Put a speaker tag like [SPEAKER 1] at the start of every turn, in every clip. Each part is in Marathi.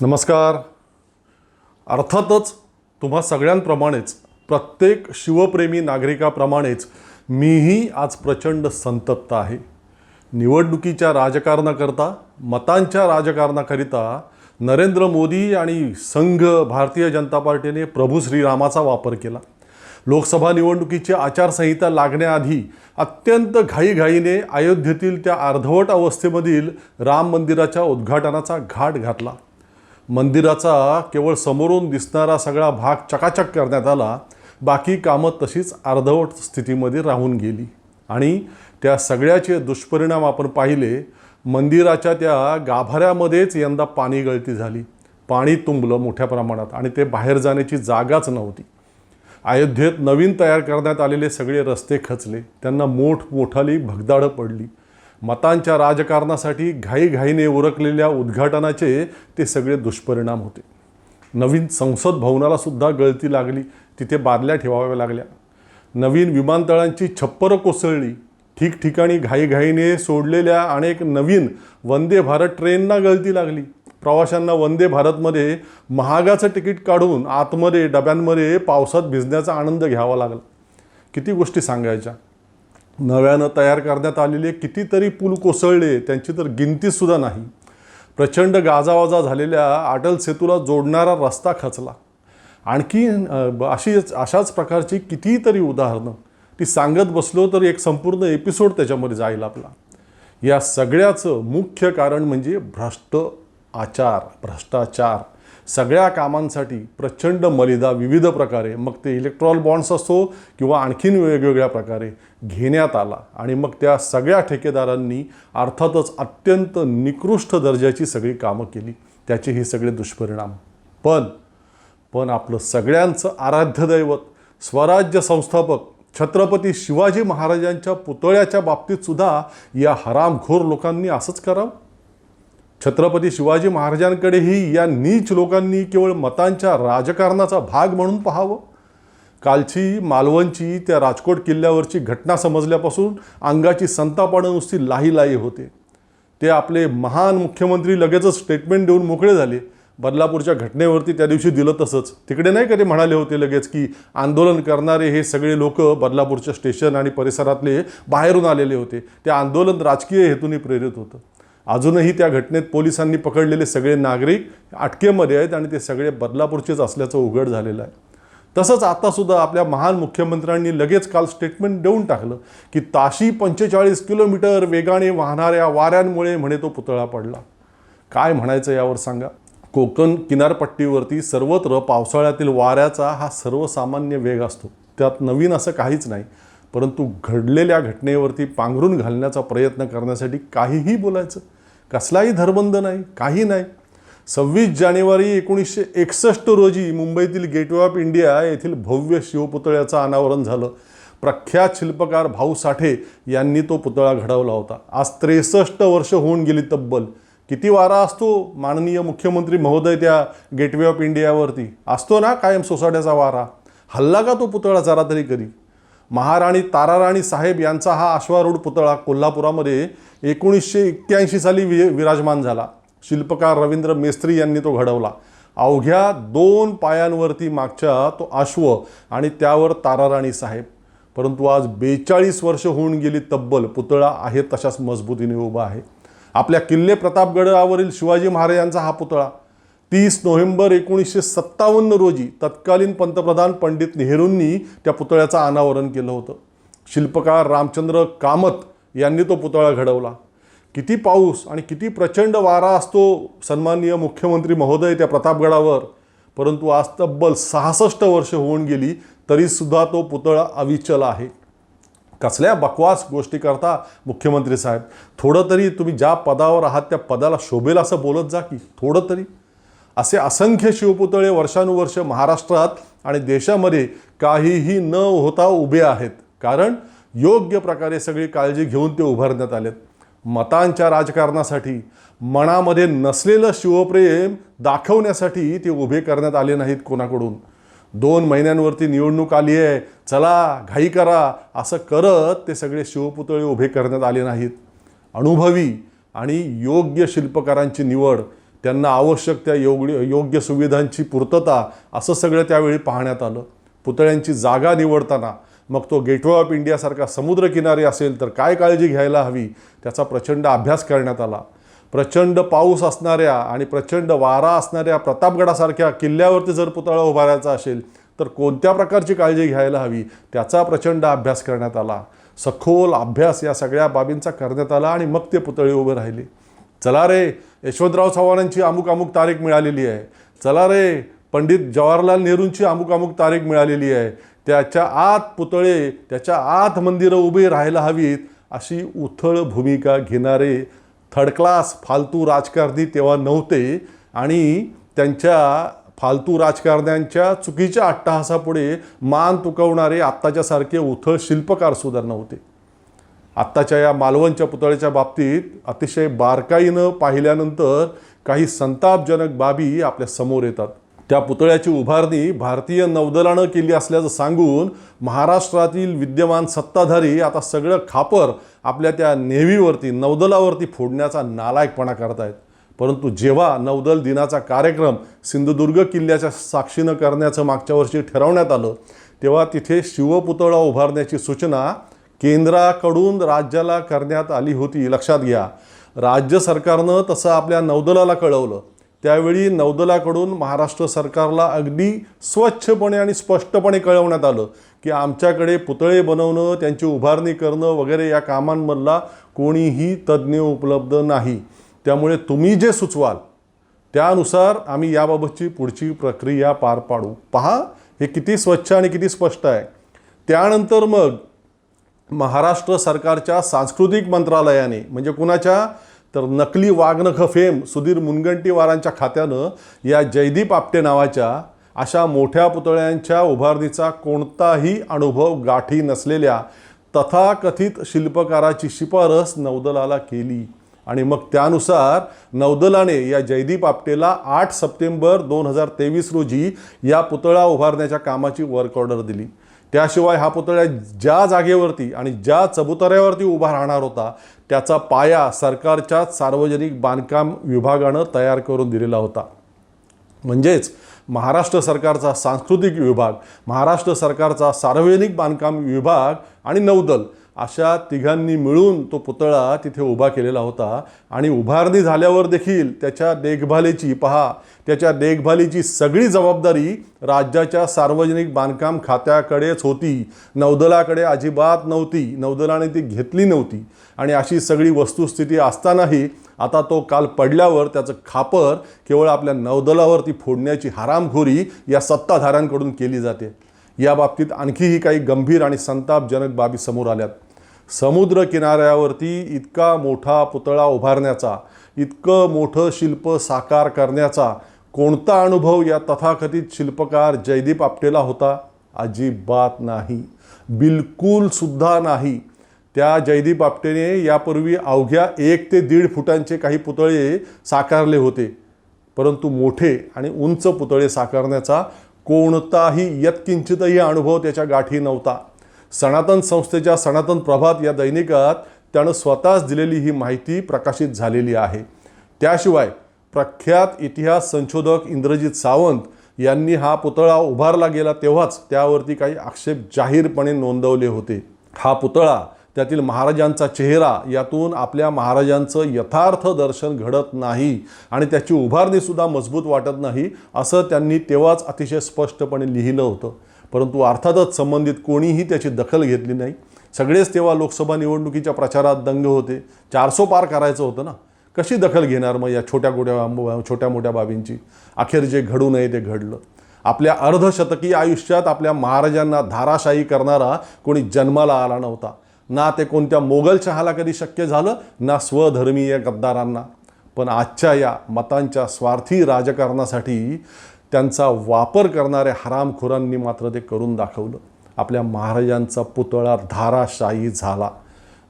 [SPEAKER 1] नमस्कार. अर्थातच तुम्हा सगळ्यांप्रमाणेच प्रत्येक शिवप्रेमी नागरिकाप्रमाणेच मीही आज प्रचंड संतप्त आहे. निवडणुकीच्या राजकारणाकरता मतांच्या राजकारणाकरिता नरेंद्र मोदी आणि संघ भारतीय जनता पार्टीने प्रभू श्रीरामाचा वापर केला. लोकसभा निवडणुकीची आचारसंहिता लागण्याआधी अत्यंत घाईघाईने अयोध्येतील त्या अर्धवट अवस्थेमधील राम मंदिराच्या उद्घाटनाचा घाट घातला. मंदिराचा केवळ समोरून दिसणारा सगळा भाग चकाचक करण्यात आला. बाकी कामं तशीच अर्धवट स्थितीमध्ये राहून गेली. आणि त्या सगळ्याचे दुष्परिणाम आपण पाहिले मंदिराच्या त्या गाभाऱ्यामध्येच यंदा पाणी गळती झाली. पाणी तुंबलं मोठ्या प्रमाणात आणि ते बाहेर जाण्याची जागाच नव्हती. अयोध्येत नवीन तयार करण्यात आलेले सगळे रस्ते खचले. त्यांना मोठमोठाली भगदाडं पडली. मतांच्या राजकारणासाठी घाईघाईने उरकलेल्या उद्घाटनाचे ते सगळे दुष्परिणाम होते. नवीन संसद भवनाला सुद्धा गळती लागली. तिथे बादल्या ठेवाव्या लागल्या. नवीन विमानतळांची छप्परं कोसळली. ठिकठिकाणी घाईघाईने सोडलेल्या अनेक नवीन वंदे भारत ट्रेनना गळती लागली. प्रवाशांना वंदे भारतमध्ये महागाचं तिकीट काढून आतमध्ये डब्यांमध्ये पावसात भिजण्याचा आनंद घ्यावा लागला. किती गोष्टी सांगायच्या. नव्यानं तयार करण्यात आलेले कितीतरी पूल कोसळले त्यांची तर गिनतीसुद्धा नाही. प्रचंड गाजावाजा झालेल्या अटल सेतूला जोडणारा रस्ता खचला. आणखी ब- अशी अशाच प्रकारची कितीतरी उदाहरणं. ती सांगत बसलो तर एक संपूर्ण एपिसोड त्याच्यामध्ये जाईल आपला. या सगळ्याचं मुख्य कारण म्हणजे भ्रष्ट आचार भ्रष्टाचार. सगळ्या कामांसाठी प्रचंड मलिदा विविध प्रकारे मग ते इलेक्ट्रॉल बॉन्ड्स असो किंवा आणखीन वेगवेगळ्या प्रकारे घेण्यात आला. आणि मग त्या सगळ्या ठेकेदारांनी अर्थातच अत्यंत निकृष्ट दर्जाची सगळी कामं केली. त्याचे हे सगळे दुष्परिणाम. पण पण आपलं सगळ्यांचं आराध्य दैवत स्वराज्य संस्थापक छत्रपती शिवाजी महाराजांच्या पुतळ्याच्या बाबतीत सुद्धा या हरामखोर लोकांनी असंच करावं? छत्रपती शिवाजी महाराजांकडेही या नीच लोकांनी केवळ मतांच्या राजकारणाचा भाग म्हणून पाहावं? कालची मालवणची त्या राजकोट किल्ल्यावरची घटना समजल्यापासून अंगाची संतापानं नुसती लाही लाही होते. ते आपले महान मुख्यमंत्री लगेचच स्टेटमेंट देऊन मोकळे झाले. बदलापूरच्या घटनेवरती त्या दिवशी दिलं तसंच. तिकडे नाही का ते म्हणाले होते लगेच की आंदोलन करणारे हे सगळे लोक बदलापूरच्या स्टेशन आणि परिसरातले बाहेरून आलेले होते. ते आंदोलन राजकीय हेतूने प्रेरित होतं. अजूनही त्या घटनेत पोलिसांनी पकडलेले सगळे नागरिक अटकेमध्ये आहेत आणि ते सगळे बदलापूरचेच असल्याचं उघड झालेलं आहे. तसंच आतासुद्धा आपल्या महान मुख्यमंत्र्यांनी लगेच काल स्टेटमेंट देऊन टाकलं की ताशी पंचेचाळीस किलोमीटर वेगाने वाहणाऱ्या वाऱ्यांमुळे म्हणे तो पुतळा पडला. काय म्हणायचं यावर सांगा. कोकण किनारपट्टीवरती सर्वत्र पावसाळ्यातील वाऱ्याचा हा सर्वसामान्य वेग असतो. त्यात नवीन असं काहीच नाही परंतु घडलेल्या घटनेवरती पांघरून घालण्याचा प्रयत्न करण्यासाठी काहीही बोलायचं. कसलाही धरबंद नाही काही नाही. सव्वीस जानेवारी एकोणीसशे एकसष्ट रोजी मुंबईतील गेटवे ऑफ इंडिया येथील भव्य शिवपुतळ्याचं अनावरण झालं. प्रख्यात शिल्पकार भाऊ साठे यांनी तो पुतळा घडवला होता. आज त्रेसष्ट वर्ष होऊन गेली तब्बल. किती वारा असतो माननीय मुख्यमंत्री महोदय त्या गेटवे ऑफ इंडियावरती? असतो ना कायम सोसाट्याचा वारा. हल्ला का तो पुतळा जरा तरी कधी? महाराणी ताराराणी साहेब यांचा हा अश्वारूढ पुतळा कोल्हापुरामध्ये एकोणीसशे एक्क्याऐंशी साली वि विराजमान झाला. शिल्पकार रवींद्र मेस्त्री यांनी तो घडवला. अवघ्या दोन पायांवरती मागच्या तो अश्व आणि त्यावर ताराराणी साहेब. परंतु आज बेचाळीस वर्ष होऊन गेली तब्बल पुतळा आहे तशाच मजबूतीने उभा आहे. आपल्या किल्ले प्रतापगडावरील शिवाजी महाराजांचा हा पुतळा तीस नोव्हेंबर एकोणीसशे सत्तावन्न रोजी तत्कालीन पंतप्रधान पंडित नेहरूंनी त्या पुतळ्याचं अनावरण केलं होतं. शिल्पकार रामचंद्र कामत यांनी तो पुतळा घडवला. किती पाऊस आणि किती प्रचंड वारा असतो सन्माननीय मुख्यमंत्री महोदय त्या प्रतापगडावर. परंतु आज तब्बल सहासष्ट वर्ष होऊन गेली तरीसुद्धा तो पुतळा अविचल आहे. कसल्या बकवास गोष्टी करता मुख्यमंत्री साहेब थोडं तरी तुम्ही ज्या पदावर आहात त्या पदाला शोभेल असं बोलत जा की थोडं तरी. असे असंख्य शिवपुतळे वर्षानुवर्ष महाराष्ट्रात आणि देशामध्ये काहीही न होता उभे आहेत. कारण योग्य प्रकारे सगळी काळजी घेऊन ते उभारण्यात आलेत. मतांच्या राजकारणासाठी मनामध्ये नसलेलं शिवप्रेम दाखवण्यासाठी ते उभे करण्यात आले नाहीत कोणाकडून. दोन महिन्यांवरती निवडणूक आली आहे चला घाई करा असं करत ते सगळे शिवपुतळे उभे करण्यात आले नाहीत. अनुभवी आणि योग्य शिल्पकारांची निवड त्यांना आवश्यक त्या योग्य योग्य सुविधांची पूर्तता असं सगळं त्यावेळी पाहण्यात आलं. पुतळ्यांची जागा निवडताना मग तो गेटवे ऑफ इंडियासारखा समुद्रकिनारी असेल तर काय काळजी घ्यायला हवी त्याचा प्रचंड अभ्यास करण्यात आला. प्रचंड पाऊस असणाऱ्या आणि प्रचंड वारा असणाऱ्या प्रतापगडासारख्या किल्ल्यावरती जर पुतळा उभारायचा असेल तर कोणत्या प्रकारची काळजी घ्यायला हवी त्याचा प्रचंड अभ्यास करण्यात आला. सखोल अभ्यास या सगळ्या बाबींचा करण्यात आला आणि मग ते पुतळे उभे राहिले. चला रे यशवंतराव चव्हाणांची अमुक अमुक तारीख मिळालेली आहे. चला रे पंडित जवाहरलाल नेहरूंची अमुक अमुक तारीख मिळालेली आहे. त्याच्या आत पुतळे त्याच्या आत मंदिरं उभी राहायला हवीत अशी उथळ भूमिका घेणारे थर्ड क्लास फालतू राजकारणी तेव्हा नव्हते आणि त्यांच्या फालतू राजकारण्यांच्या चुकीच्या अट्टहासापुढे मान तुकवणारे आत्ताच्यासारखे उथळ शिल्पकार सुद्धा नव्हते. आत्ताच्या या मालवणच्या पुतळ्याच्या बाबतीत अतिशय बारकाईनं पाहिल्यानंतर काही संतापजनक बाबी आपल्यासमोर येतात. त्या पुतळ्याची उभारणी भारतीय नौदलानं केली असल्याचं सांगून महाराष्ट्रातील विद्यमान सत्ताधारी आता सगळं खापर आपल्या त्या नेव्हीवरती नौदलावरती फोडण्याचा नालायकपणा करतायत. परंतु जेव्हा नौदल दिनाचा कार्यक्रम सिंधुदुर्ग किल्ल्याच्या साक्षीनं करण्याचं मागच्या वर्षी ठरवण्यात आलं तेव्हा तिथे शिवपुतळा उभारण्याची सूचना केंद्राकडून राज्याला करण्यात आली होती. लक्षात घ्या राज्य सरकारनं तसं आपल्या नौदलाला कळवलं. त्यावेळी नौदलाकडून महाराष्ट्र सरकारला अगदी स्वच्छपणे आणि स्पष्टपणे कळवण्यात आलं की आमच्याकडे पुतळे बनवणं त्यांची उभारणी करणं वगैरे या कामांमधला कोणीही तज्ज्ञ उपलब्ध नाही. त्यामुळे तुम्ही जे सुचवाल त्यानुसार आम्ही याबाबतची पुढची प्रक्रिया पार पाडू. पहा हे किती स्वच्छ आणि किती स्पष्ट आहे. त्यानंतर मग महाराष्ट्र सरकारच्या सांस्कृतिक मंत्रालयाने म्हणजे कुणाच्या? तर नकली वाघनख फेम सुधीर मुनगंटीवारांच्या खात्यानं या जयदीप आपटे नावाच्या अशा मोठ्या पुतळ्यांच्या उभारणीचा कोणताही अनुभव गाठी नसलेल्या तथाकथित शिल्पकाराची शिफारस नौदलाला केली. आणि मग त्यानुसार नौदलाने या जयदीप आपटेला आठ सप्टेंबर दोन हजार तेवीस रोजी या पुतळा उभारण्याच्या कामाची वर्क ऑर्डर दिली. त्याशिवाय हा पुतळा ज्या जागेवरती आणि ज्या चबुतऱ्यावरती उभा राहणार होता त्याचा पाया सरकारच्या सार्वजनिक बांधकाम विभागानं तयार करून दिलेला होता. म्हणजेच महाराष्ट्र सरकारचा सांस्कृतिक विभाग महाराष्ट्र सरकारचा सार्वजनिक बांधकाम विभाग आणि नौदल अशा तिघांनी मिळून तो पुतळा तिथे उभा केलेला होता. आणि उभारणी झाल्यावर देखील त्याच्या देखभालीची पहा त्याच्या देखभालीची सगळी जबाबदारी राज्याच्या सार्वजनिक बांधकाम खात्याकडेच होती. नौदलाकडे अजिबात नव्हती. नौदलाने ती घेतली नव्हती. आणि अशी सगळी वस्तुस्थिती असतानाही आता तो काल पडल्यावर त्याचं खापर केवळ आपल्या नौदलावरती फोडण्याची हरामखोरी या सत्ताधाऱ्यांकडून केली जाते. या बाबतीत आणखीही काही गंभीर आणि संतापजनक बाबी समोर आल्यात. समुद्र किनाऱ्यावरती इतका मोठा पुतळा उभारण्याचा इतकं मोठं शिल्प साकार करण्याचा कोणता अनुभव या तथाकथित शिल्पकार जयदीप आपटेला होता? अजिबात नाही. बिलकुलसुद्धा नाही. त्या जयदीप आपटेने यापूर्वी अवघ्या एक ते दीड फुटांचे काही पुतळे साकारले होते. परंतु मोठे आणि उंच पुतळे साकारण्याचा कोणताही यत्किंचितही अनुभव त्याच्या गाठी नव्हता. सनातन संस्थेच्या सनातन प्रभात या दैनिकात त्यानं स्वतःच दिलेली ही माहिती प्रकाशित झालेली आहे. त्याशिवाय प्रख्यात इतिहास संशोधक इंद्रजित सावंत यांनी हा पुतळा उभारला गेला तेव्हाच त्यावरती काही आक्षेप जाहीरपणे नोंदवले होते. हा पुतळा त्यातील महाराजांचा चेहरा यातून आपल्या महाराजांचं यथार्थ दर्शन घडत नाही आणि त्याची उभारणीसुद्धा मजबूत वाटत नाही असं त्यांनी तेव्हाच अतिशय स्पष्टपणे लिहिलं होतं. परंतु अर्थातच संबंधित कोणीही त्याची दखल घेतली नाही. सगळेच तेव्हा लोकसभा निवडणुकीच्या प्रचारात दंग होते. चारसो पार करायचं होतं ना. कशी दखल घेणार मग या छोट्या गोट्या छोट्या मोठ्या बाबींची? अखेर जे घडू नये ते घडलं. आपल्या अर्धशतकीय आयुष्यात आपल्या महाराजांना धाराशाही करणारा कोणी जन्माला आला नव्हता. ना ते कोणत्या मोगल शहाला कधी शक्य झालं ना स्वधर्मीय गद्दारांना. पण आजच्या या मतांच्या स्वार्थी राजकारणासाठी त्यांचा वापर करणाऱ्या हरामखोरांनी मात्र ते करून दाखवलं. आपल्या महाराजांचा पुतळा धाराशाही झाला.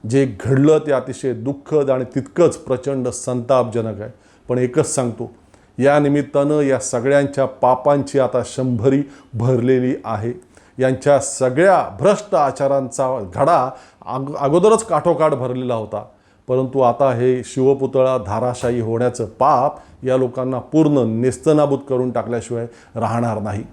[SPEAKER 1] जे घडलं ते अतिशय दुःखद आणि तितकंच प्रचंड संतापजनक आहे. पण एकच सांगतो या निमित्तानं या सगळ्यांच्या पापांची आता शंभरी भरलेली आहे. यांच्या सगळ्या भ्रष्ट आचारांचा घडा अग अगोदरच काठोकाठ भरलेला होता. परंतु आता हे शिवपुतळा धाराशाही होण्याचं पाप या लोकांना पूर्ण नेस्तनाबूत करून टाकल्याशिवाय राहणार नाही.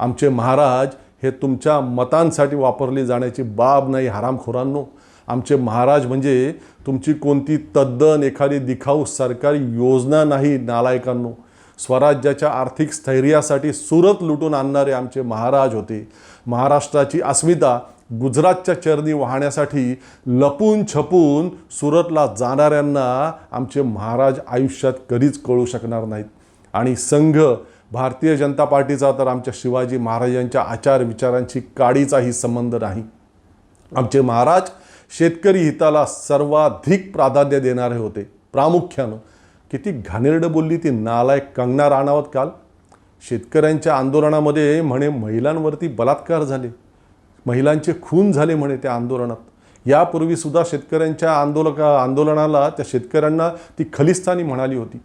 [SPEAKER 1] आमचे महाराज हे तुमच्या मतांसाठी वापरली जाण्याची बाब नाही हरामखोरांनो. आमचे महाराज म्हणजे तुमची कोणती तद्दन एखादी दिखाऊ सरकारी योजना नाही नालायकांनो. स्वराज्याच्या आर्थिक स्थैर्यासाठी सुरत लुटून आणणारे आमचे महाराज होते. महाराष्ट्राची अस्मिता गुजरातच्या चरणी वाहण्यासाठी लपून छपून सुरतला जाणाऱ्यांना आमचे महाराज आयुष्यात कधीच कळू शकणार नाहीत. आणि संघ भारतीय जनता पार्टीचा तर आमच्या शिवाजी महाराजांच्या आचार विचारांची काडीचाही संबंध नाही. आमचे महाराज शेतकरी हिताला सर्वाधिक प्राधान्य देणारे होते. प्रामुख्यानं किती घाणेरडं बोलली ती नालायक कंगना राणावत काल. शेतकऱ्यांच्या आंदोलनामध्ये म्हणे महिलांवरती बलात्कार झाले. महिलांचे खून झाले म्हणे त्या आंदोलनात. यापूर्वीसुद्धा शेतकऱ्यांच्या आंदोलका आंदोलनाला त्या शेतकऱ्यांना ती खलिस्तानी म्हणाली होती.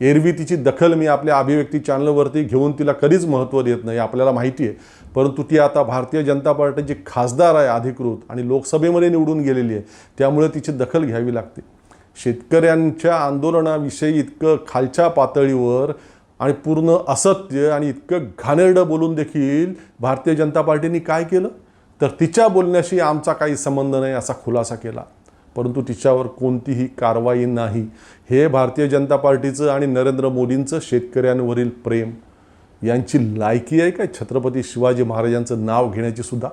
[SPEAKER 1] एरवी तिची दखल मी आपल्या अभिव्यक्ती चॅनलवरती घेऊन तिला कधीच महत्त्व देत नाही आपल्याला माहिती आहे. परंतु ती आता भारतीय जनता पार्टीची खासदार आहे अधिकृत आणि लोकसभेमध्ये निवडून गेलेली आहे. त्यामुळे तिची दखल घ्यावी लागते. शेतकऱ्यांच्या आंदोलनाविषयी इतकं खालच्या पातळीवर आणि पूर्ण असत्य आणि इतकं घाणेरडं बोलून देखील भारतीय जनता पार्टीने काय केलं? तर तिच्या बोलण्याशी आमचा काही संबंध नाही असा खुलासा केला. परंतु तिच्यावर कोणतीही कारवाई नाही. हे भारतीय जनता पार्टीचं आणि नरेंद्र मोदींचं शेतकऱ्यांवरील प्रेम. यांची लायकी आहे काय? छत्रपती शिवाजी महाराजांचं नाव घेण्याची सुद्धा?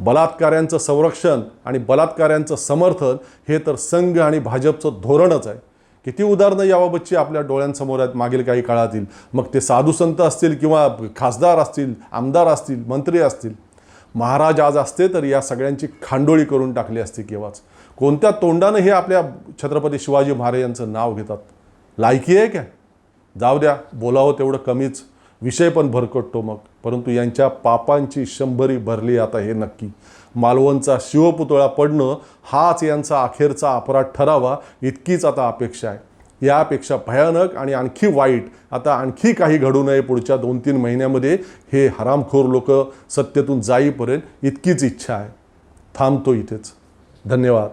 [SPEAKER 1] बलात्काऱ्यांचं संरक्षण आणि बलात्काऱ्यांचं समर्थन हे तर संघ आणि भाजपचं धोरणच आहे. किती उदाहरणं याबाबतची आपल्या डोळ्यांसमोर आहेत मागील काही काळातील. मग ते साधू संत असतील किंवा खासदार असतील आमदार असतील मंत्री असतील. महाराज आज असते तर या सगळ्यांची खांडोळी करून टाकली असती केव्हाच. कोणत्या तोंडानं हे आपल्या छत्रपती शिवाजी महाराजांचं नाव घेतात? लायकी आहे काय? जाऊ द्या बोलावं तेवढं कमीच. विषय पण भरकटतो मग. परंतु यांच्या पापांची शंभरी भरली आता हे नक्की. मालवणचा शिवपुतळा पडणं हाच यांचा अखेरचा अपराध ठरावा इतकीच आता अपेक्षा आहे. यापेक्षा भयानक आणि आणखी वाईट आता आणखी काही घडू नये पुढच्या दोन तीन महिन्यामध्ये हे हरामखोर लोक सत्तेतून जाईपर्यंत इतकीच इच्छा आहे. थांबतो इथेच. धन्यवाद.